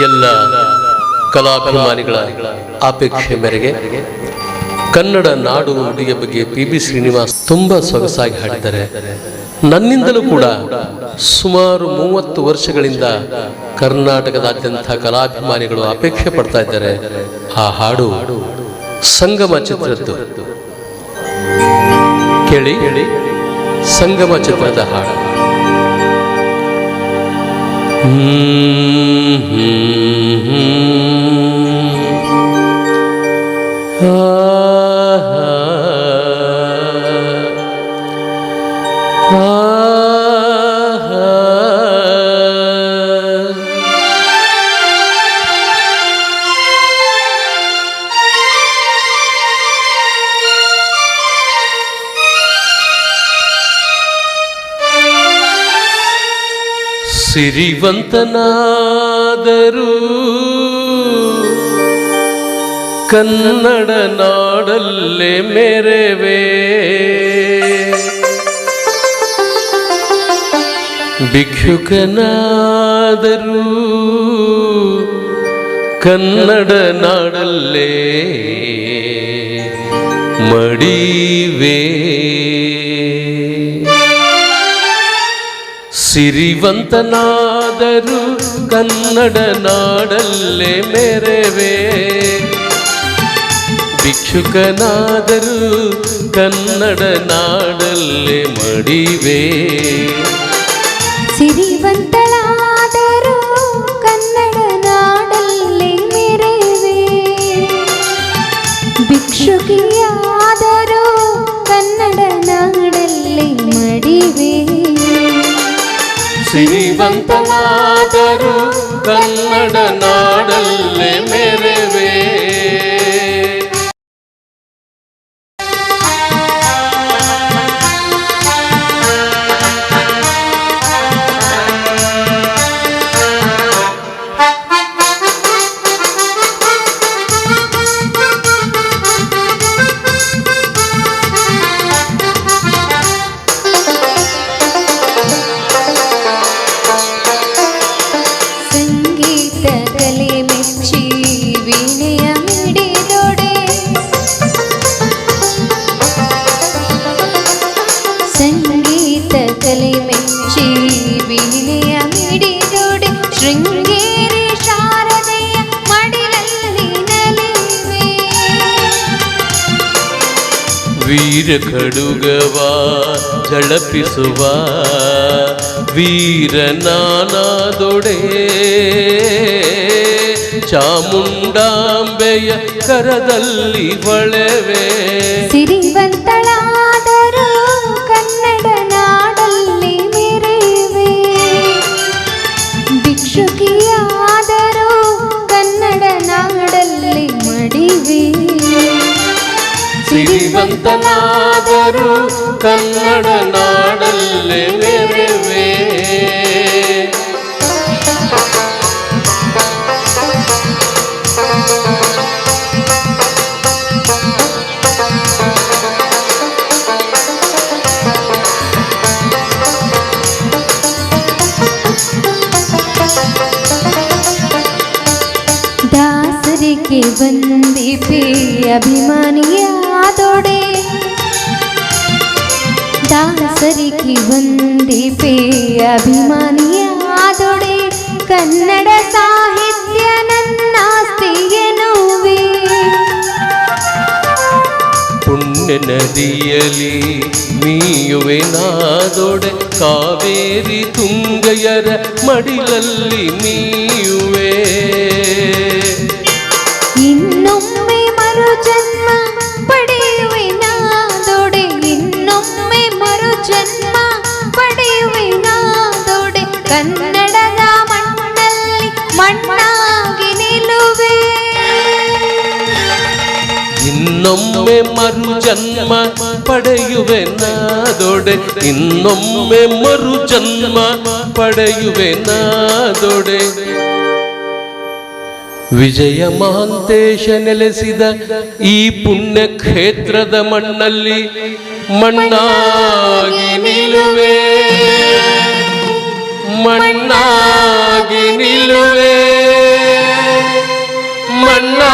ಎಲ್ಲ ಕಲಾಭಿಮಾನಿಗಳ ಅಪೇಕ್ಷೆ ಮೇರೆಗೆ ಕನ್ನಡ ನಾಡು ನುಡಿಯ ಬಗ್ಗೆ ಪಿ ಬಿ ಶ್ರೀನಿವಾಸ್ ತುಂಬಾ ಸೊಗಸಾಗಿ ಹಾಡಿದ್ದಾರೆ. ನನ್ನಿಂದಲೂ ಕೂಡ ಸುಮಾರು ಮೂವತ್ತು ವರ್ಷಗಳಿಂದ ಕರ್ನಾಟಕದಾದ್ಯಂತ ಕಲಾಭಿಮಾನಿಗಳು ಅಪೇಕ್ಷೆ ಪಡ್ತಾ ಇದ್ದಾರೆ. ಆ ಹಾಡು ಸಂಗಮ ಚಿತ್ರದ್ದು. ಕೇಳಿ. ಸಂಗಮ ಚಿತ್ರದ ಹಾಡು. Mm-hmm. Mm-hmm. Mm-hmm. Ah. ah. ಸಿರಿವಂತನಾದರೂ Kannada ನಾಡಲ್ಲೇ ಮೇರೆವೇ? ಭಿಕ್ಷುಕನಾದರೂ Kannada ನಾಡಲ್ಲೇ ಮಡಿವೆ? ಸಿರಿವಂತನಾದರೂ Kannada ನಾಡಲ್ಲೇ ಮೆರೆವೆ. ಭಿಕ್ಷುಕನಾದರೂ Kannada ನಾಡಲ್ಲೇ ಮಡಿವೆ. ಸಿರಿವಂತಳಾದರೂ ಸಿರಿವಂತನಾದರೂ Kannada ನಾಡಲ್ಲೇ ಮೆರೆವೆ Sringeri ಶಾರದೆಯ ಮಡಿಲಲ್ಲಿ ನಲಿವೆ ವೀರ ಖಡುಗವ ಝಳಪಿಸುವ ವೀರನಾನಾದೊಡೆ ಚಾಮುಂಡಾಂಬೆಯ ಕರದಲ್ಲಿ ಒಳವೆ ಸಿರಿವಂತಳಾದರೂ ಸಿರಿವಂತನಾದರೂ ಕನ್ನಡ ನಾಡಲ್ಲೇ ಮೆರೆವೆ ದಾಸರಿಗೆ ಬಂದಿಪೆ ಅಭಿಮಾನಿಯಾದೊಡೆ ದಾಸರಿಗೆ ಬಂದಿಪೆ ಅಭಿಮಾನಿಯಾದೊಡೆ ಕನ್ನಡ ಸಾಹಿತ್ಯ ನನ್ನಾಸ್ತಿ ಎನ್ನುವೆ ಪುಣ್ಯ ನದಿಯಲಿ ಮೀಯುವೆ ನಾದೊಡೆ ಕಾವೇರಿ ತುಂಗಯರ ಮಡಿಲಲ್ಲಿ ಮೀಯುವೆ ಕನ್ನಡದ ಮಣ್ಣಲ್ಲಿ ಮಣ್ಣಾಗಿ ನಿಲ್ಲುವೆ ಇನ್ನೊಮ್ಮೆ ಮರು ಜನ್ಮ ಪಡೆಯುವೆ ನಾದೊಡೆ ಇನ್ನೊಮ್ಮೆ ಮರು ಜನ್ಮ ಪಡೆಯುವೆ ನಾದೊಡೆ ವಿಜಯ ಮಹಾಂತೇಶ ನೆಲೆಸಿದ ಈ ಪುಣ್ಯ ಕ್ಷೇತ್ರದ ಮಣ್ಣಲ್ಲಿ ಮಣ್ಣಾಗಿ ಮಣ್ಣಾಗಿ ನಿಲ್ಲುವೆ ಮಣ್ಣಾ